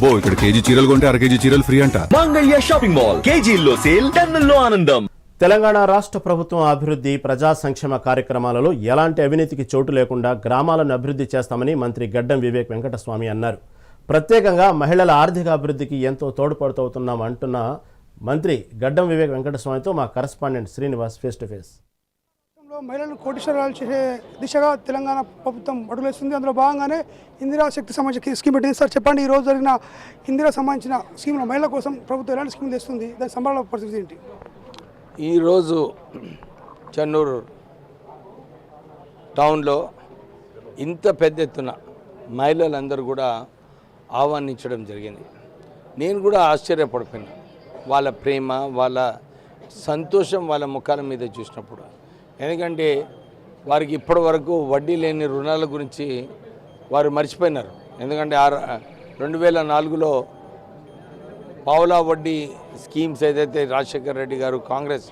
అబ్బో ఇక్కడ కేజీ చీరలు కొంటే అర కేజీ చీరలు ఫ్రీ అంట. Mangalya shopping mall. కేజీల్లో సేల్ టన్నుల్లో ఆనందం. తెలంగాణ రాష్ట్ర ప్రభుత్వం అభివృద్ధి ప్రజా సంక్షేమ కార్యక్రమాలలో ఎలాంటి అవినీతికి చోటు లేకుండా గ్రామాలను అభివృద్ధి చేస్తామని మంత్రి గడ్డం వివేక్ వెంకటస్వామి అన్నారు. ప్రత్యేకంగా మహిళల ఆర్థిక అభివృద్ధికి ఎంతో తోడ్పడుతవుతున్నాం అంటున్న మంత్రి గడ్డం వివేక్ వెంకటస్వామితో మా correspondent Srinivas face to face రాష్ట్రంలో మహిళలు కోటీశ్వరాలు చేసే దిశగా తెలంగాణ ప్రభుత్వం అడుగులేస్తుంది. అందులో భాగంగానే ఇందిరా శక్తి సంబంధించిన స్కీమ్ పెట్టింది. సార్ చెప్పండి ఈ రోజు జరిగిన ఇందిరా సంబంధించిన స్కీమ్లో మహిళల కోసం ప్రభుత్వం ఎలాంటి స్కీమ్ తెస్తుంది దాని సంబరాల పరిస్థితి ఏంటి? ఈరోజు చెన్నూరు టౌన్లో ఇంత పెద్ద ఎత్తున మహిళలందరూ కూడా ఆహ్వానించడం జరిగింది. నేను కూడా ఆశ్చర్యపడిపోయినా. వాళ్ళ ప్రేమ వాళ్ళ సంతోషం వాళ్ళ ముఖాల మీద చూసినప్పుడు. ఎందుకంటే వారికి ఇప్పటి వరకు వడ్డీ లేని రుణాల గురించి వారు మర్చిపోయినారు. ఎందుకంటే ఆ రెండు వేల నాలుగులో పావులా వడ్డీ స్కీమ్స్ ఏదైతే రాజశేఖర్ రెడ్డి గారు కాంగ్రెస్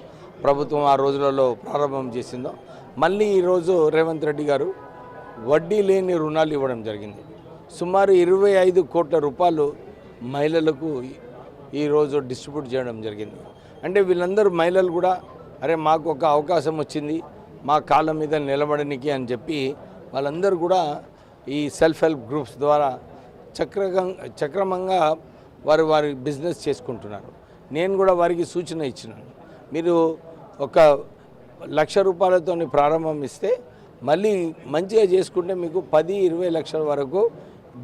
ప్రభుత్వం ఆ రోజులలో ప్రారంభం చేసిందో మళ్ళీ ఈరోజు రేవంత్ రెడ్డి గారు వడ్డీ లేని రుణాలు ఇవ్వడం జరిగింది. సుమారు ఇరవై ఐదు కోట్ల రూపాయలు మహిళలకు ఈ- ఈరోజు డిస్ట్రిబ్యూట్ చేయడం జరిగింది. అంటే వీళ్ళందరూ మహిళలు కూడా అరే మాకు ఒక అవకాశం వచ్చింది మా కాళ్ళ మీద నిలబడనికి అని చెప్పి వాళ్ళందరూ కూడా ఈ సెల్ఫ్ హెల్ప్ గ్రూప్స్ ద్వారా చక్రగం చక్రమంగా వారు వారి బిజినెస్ చేసుకుంటున్నారు. నేను కూడా వారికి సూచన ఇచ్చినాను. మీరు ఒక లక్ష రూపాయలతో ప్రారంభం ఇస్తే మళ్ళీ మంచిగా చేసుకుంటే మీకు పది ఇరవై లక్షల వరకు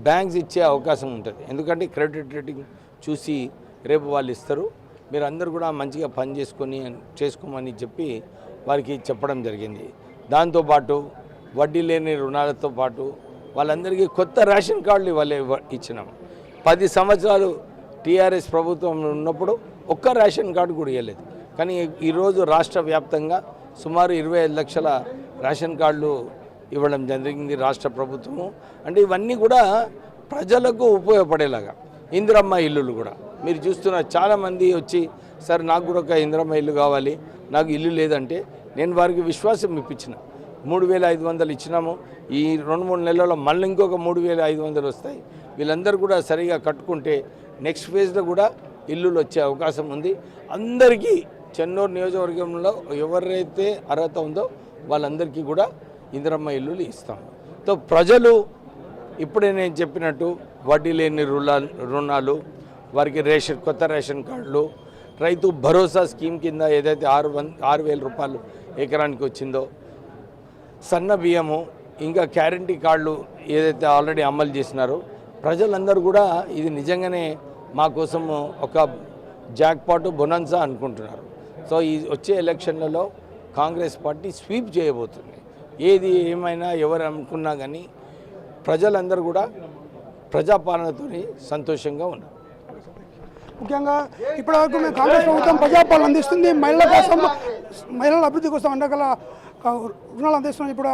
బ్యాంక్స్ ఇచ్చే అవకాశం ఉంటుంది. ఎందుకంటే క్రెడిట్ రేటింగ్ చూసి రేపు వాళ్ళు ఇస్తారు. మీరు అందరూ కూడా మంచిగా పని చేసుకొని చేసుకోమని చెప్పి వారికి చెప్పడం జరిగింది. దాంతోపాటు వడ్డీ లేని రుణాలతో పాటు వాళ్ళందరికీ కొత్త రేషన్ కార్డులు ఇవ్వలే ఇచ్చినాం. పది సంవత్సరాలు టీఆర్ఎస్ ప్రభుత్వం ఉన్నప్పుడు ఒక్క రేషన్ కార్డు కూడా ఇవ్వలేదు. కానీ ఈరోజు రాష్ట్ర వ్యాప్తంగా సుమారు ఇరవై ఐదు లక్షల రేషన్ కార్డులు ఇవ్వడం జరిగింది రాష్ట్ర ప్రభుత్వము. అంటే ఇవన్నీ కూడా ప్రజలకు ఉపయోగపడేలాగా. ఇందిరమ్మ ఇల్లులు కూడా. మీరు చూస్తున్న చాలామంది వచ్చి సార్ నాకు కూడా ఒక ఇంద్రమ్మ ఇల్లు కావాలి నాకు ఇల్లు లేదంటే నేను వారికి విశ్వాసం ఇప్పించిన. మూడు వేల ఐదు వందలు ఇచ్చినాము. ఈ రెండు మూడు నెలల్లో మళ్ళీ ఇంకొక మూడు వేల ఐదు వందలు వస్తాయి. వీళ్ళందరూ కూడా సరిగా కట్టుకుంటే నెక్స్ట్ ఫేజ్లో కూడా ఇల్లులు వచ్చే అవకాశం ఉంది. అందరికీ చెన్నూరు నియోజకవర్గంలో ఎవరైతే అర్హత ఉందో వాళ్ళందరికీ కూడా ఇందిరమ్మ ఇల్లులు ఇస్తాం. సో ప్రజలు ఇప్పుడే నేను చెప్పినట్టు వడ్డీ లేని రుణాలు రుణాలు వారికి రేషన్ కొత్త రేషన్ కార్డులు. రైతు భరోసా స్కీమ్ కింద ఏదైతే ఆరు వన్ ఆరు వేల రూపాయలు ఎకరానికి వచ్చిందో సన్న బియ్యము ఇంకా గ్యారంటీ కార్డులు ఏదైతే ఆల్రెడీ అమలు చేసినారో ప్రజలందరూ కూడా ఇది నిజంగానే మా ఒక ఒక జాక్పాటు బొనన్సా అనుకుంటున్నారు. సో ఈ వచ్చే ఎలక్షన్లలో కాంగ్రెస్ పార్టీ స్వీప్ చేయబోతుంది. ఏది ఏమైనా ఎవరు అనుకున్నా కానీ ప్రజలందరూ కూడా ప్రజాపాలనతో సంతోషంగా ఉన్నారు. ముఖ్యంగా ఇప్పటివరకు మేము కాంగ్రెస్ ప్రభుత్వం ప్రజాపాలన అందిస్తుంది మహిళల కోసం మహిళల అభివృద్ధి కోసం అండగల రుణాలు అందిస్తున్నాం ఇప్పుడు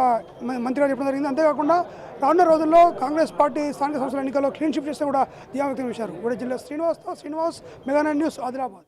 మంత్రి గారు చెప్పడం జరిగింది. అంతేకాకుండా రానున్న రోజుల్లో కాంగ్రెస్ పార్టీ స్థానిక సంస్థల ఎన్నికల్లో క్లీన్ షిప్ చేస్తే కూడా ధీమా వ్యక్తం చేశారు. కూడా జిల్లా శ్రీనివాస్తో శ్రీనివాస్ మెగానా న్యూస్ ఆదిలాబాద్.